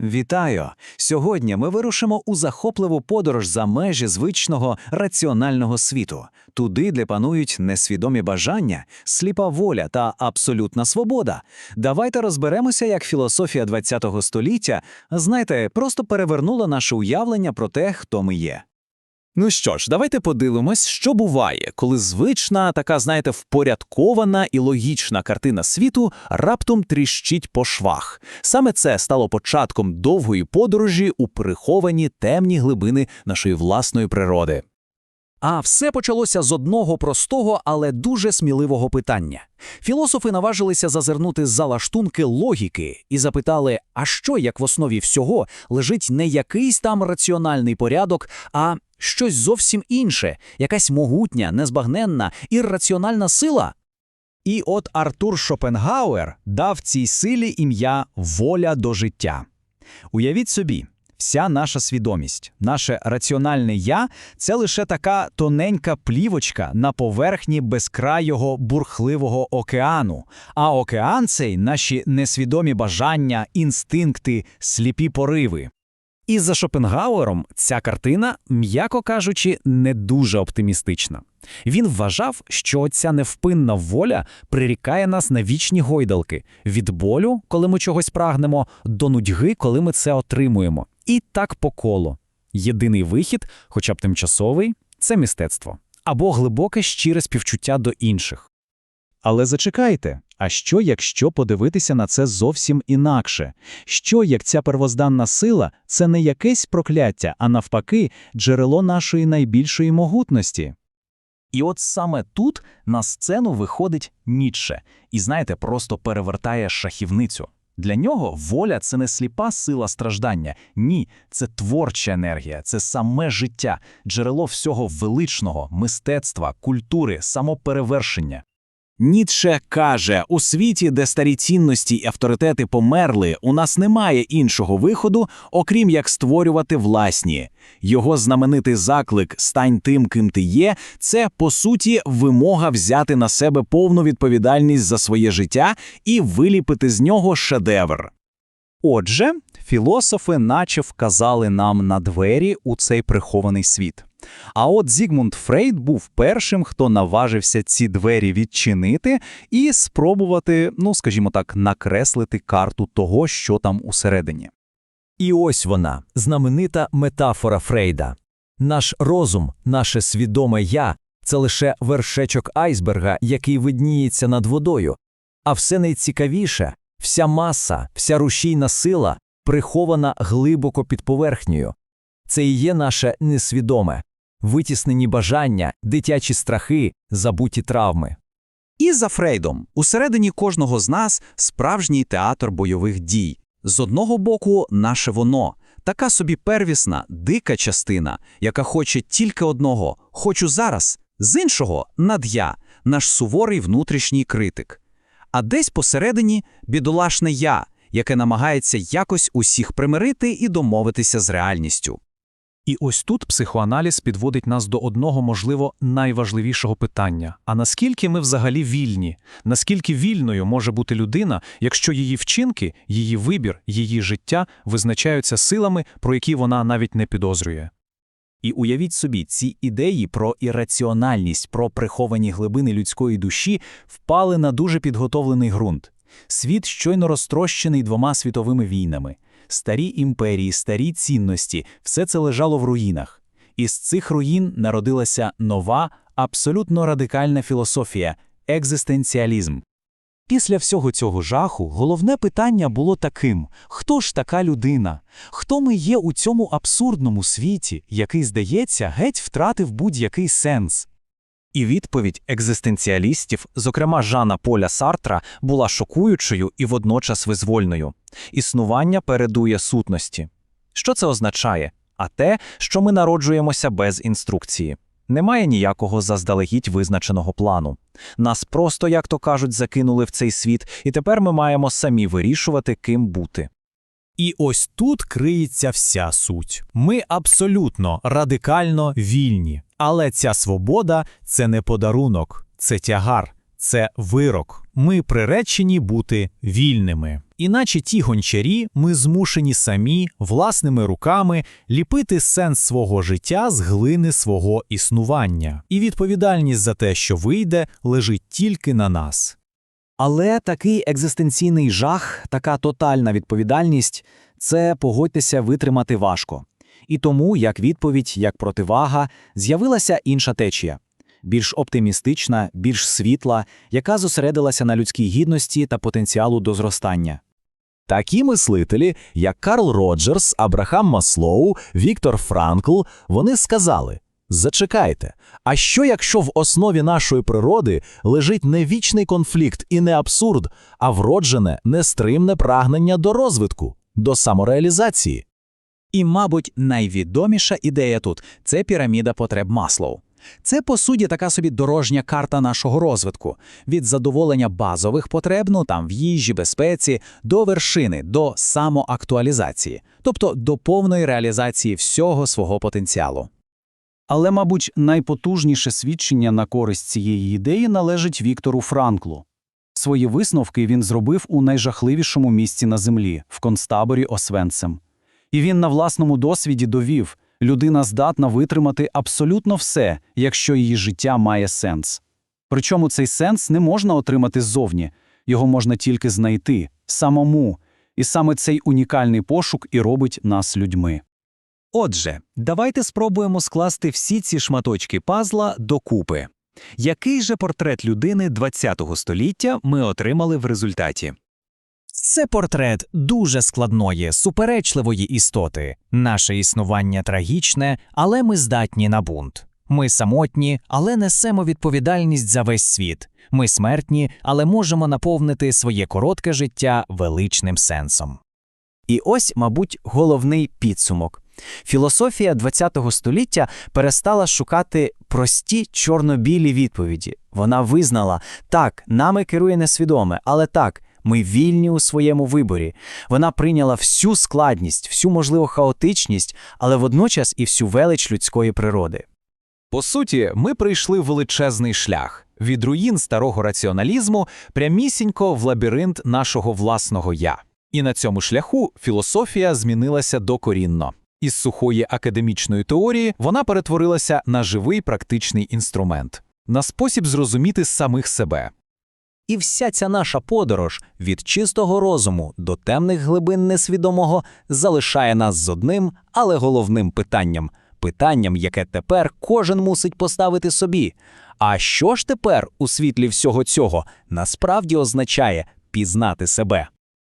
Вітаю! Сьогодні ми вирушимо у захопливу подорож за межі звичного раціонального світу, туди, де панують несвідомі бажання, сліпа воля та абсолютна свобода. Давайте розберемося, як філософія ХХ століття, знаєте, просто перевернула наше уявлення про те, хто ми є. Ну що ж, давайте подивимось, що буває, коли звична, така, знаєте, впорядкована і логічна картина світу раптом тріщить по швах. Саме це стало початком довгої подорожі у приховані темні глибини нашої власної природи. А все почалося з одного простого, але дуже сміливого питання. Філософи наважилися зазирнути за лаштунки логіки і запитали, а що, як в основі всього, лежить не якийсь там раціональний порядок, а щось зовсім інше, якась могутня, незбагненна, ірраціональна сила? І от Артур Шопенгауер дав цій силі ім'я воля до життя. Уявіть собі, вся наша свідомість, наше раціональне я це лише така тоненька плівочка на поверхні безкрайого бурхливого океану. А океан цей наші несвідомі бажання, інстинкти, сліпі пориви. І за Шопенгауером ця картина, м'яко кажучи, не дуже оптимістична. Він вважав, що ця невпинна воля прирікає нас на вічні гойдалки від болю, коли ми чогось прагнемо, до нудьги, коли ми це отримуємо. І так по колу. Єдиний вихід, хоча б тимчасовий, це мистецтво або глибоке щире співчуття до інших. Але зачекайте, а що, якщо подивитися на це зовсім інакше? Що, як ця первозданна сила – це не якесь прокляття, а навпаки, джерело нашої найбільшої могутності? І от саме тут на сцену виходить Ніцше, і, знаєте, просто перевертає шахівницю. Для нього воля – це не сліпа сила страждання, ні, це творча енергія, це саме життя, джерело всього величного, мистецтва, культури, самоперевершення. Ніцше каже, у світі, де старі цінності і авторитети померли, у нас немає іншого виходу, окрім як створювати власні. Його знаменитий заклик «Стань тим, ким ти є» – це, по суті, вимога взяти на себе повну відповідальність за своє життя і виліпити з нього шедевр. Отже, філософи наче вказали нам на двері у цей прихований світ. А от Зігмунд Фрейд був першим, хто наважився ці двері відчинити і спробувати, ну скажімо так, накреслити карту того, що там усередині. І ось вона, знаменита метафора Фрейда. Наш розум, наше свідоме я це лише вершечок айсберга, який видніється над водою, а все найцікавіше, вся маса, вся рушійна сила прихована глибоко під поверхнею. Це і є наше несвідоме, витіснені бажання, дитячі страхи, забуті травми. І за Фрейдом, усередині кожного з нас справжній театр бойових дій. З одного боку, наше воно, така собі первісна, дика частина, яка хоче тільки одного хочу зараз, з іншого над'я, наш суворий внутрішній критик. А десь посередині бідолашне я, яке намагається якось усіх примирити і домовитися з реальністю. І ось тут психоаналіз підводить нас до одного, можливо, найважливішого питання: а наскільки ми взагалі вільні? Наскільки вільною може бути людина, якщо її вчинки, її вибір, її життя визначаються силами, про які вона навіть не підозрює? І уявіть собі, ці ідеї про ірраціональність, про приховані глибини людської душі впали на дуже підготовлений ґрунт. Світ щойно розтрощений двома світовими війнами старі імперії, старі цінності все це лежало в руїнах. Із цих руїн народилася нова, абсолютно радикальна філософія екзистенціалізм. Після всього цього жаху головне питання було таким: хто ж така людина? Хто ми є у цьому абсурдному світі, який, здається, геть втратив будь-який сенс? І відповідь екзистенціалістів, зокрема Жана Поля Сартра, була шокуючою і водночас визвольною. Існування передує сутності. Що це означає? А те, що ми народжуємося без інструкції. Немає ніякого заздалегідь визначеного плану. Нас просто, як то кажуть, закинули в цей світ, і тепер ми маємо самі вирішувати, ким бути. І ось тут криється вся суть. Ми абсолютно радикально вільні. Але ця свобода це не подарунок, це тягар, це вирок. Ми приречені бути вільними. Іначе ті гончарі, ми змушені самі, власними руками, ліпити сенс свого життя з глини свого існування. І відповідальність за те, що вийде, лежить тільки на нас. Але такий екзистенційний жах, така тотальна відповідальність це погодьтеся витримати важко. І тому, як відповідь, як противага, з'явилася інша течія більш оптимістична, більш світла, яка зосередилася на людській гідності та потенціалу до зростання. Такі мислителі, як Карл Роджерс, Абрахам Маслоу, Віктор Франкл, вони сказали: Зачекайте, а що якщо в основі нашої природи лежить не вічний конфлікт і не абсурд, а вроджене, нестримне прагнення до розвитку, до самореалізації? І, мабуть, найвідоміша ідея тут це піраміда потреб Маслоу. Це, по суті, така собі дорожня карта нашого розвитку від задоволення базових потреб, ну там в їжі, безпеці, до вершини, до самоактуалізації, тобто до повної реалізації всього свого потенціалу. Але, мабуть, найпотужніше свідчення на користь цієї ідеї належить Віктору Франклу. Свої висновки він зробив у найжахливішому місці на землі в концтаборі Освенцем. І він на власному досвіді довів, людина здатна витримати абсолютно все, якщо її життя має сенс. Причому цей сенс не можна отримати ззовні, його можна тільки знайти самому, і саме цей унікальний пошук і робить нас людьми. Отже, давайте спробуємо скласти всі ці шматочки пазла докупи. Який же портрет людини ХХ століття ми отримали в результаті? Це портрет дуже складної, суперечливої істоти. Наше існування трагічне, але ми здатні на бунт. Ми самотні, але несемо відповідальність за весь світ. Ми смертні, але можемо наповнити своє коротке життя величним сенсом. І ось, мабуть, головний підсумок. Філософія ХХ століття перестала шукати прості чорно-білі відповіді. Вона визнала, так, нами керує несвідоме, але так, ми вільні у своєму виборі. Вона прийняла всю складність, всю можливу хаотичність, але водночас і всю велич людської природи. По суті, ми прийшли величезний шлях від руїн старого раціоналізму прямісінько в лабіринт нашого власного я. І на цьому шляху філософія змінилася докорінно. Із сухої академічної теорії вона перетворилася на живий практичний інструмент, на спосіб зрозуміти самих себе. І вся ця наша подорож від чистого розуму до темних глибин несвідомого залишає нас з одним, але головним питанням питанням, яке тепер кожен мусить поставити собі. А що ж тепер у світлі всього цього насправді означає пізнати себе?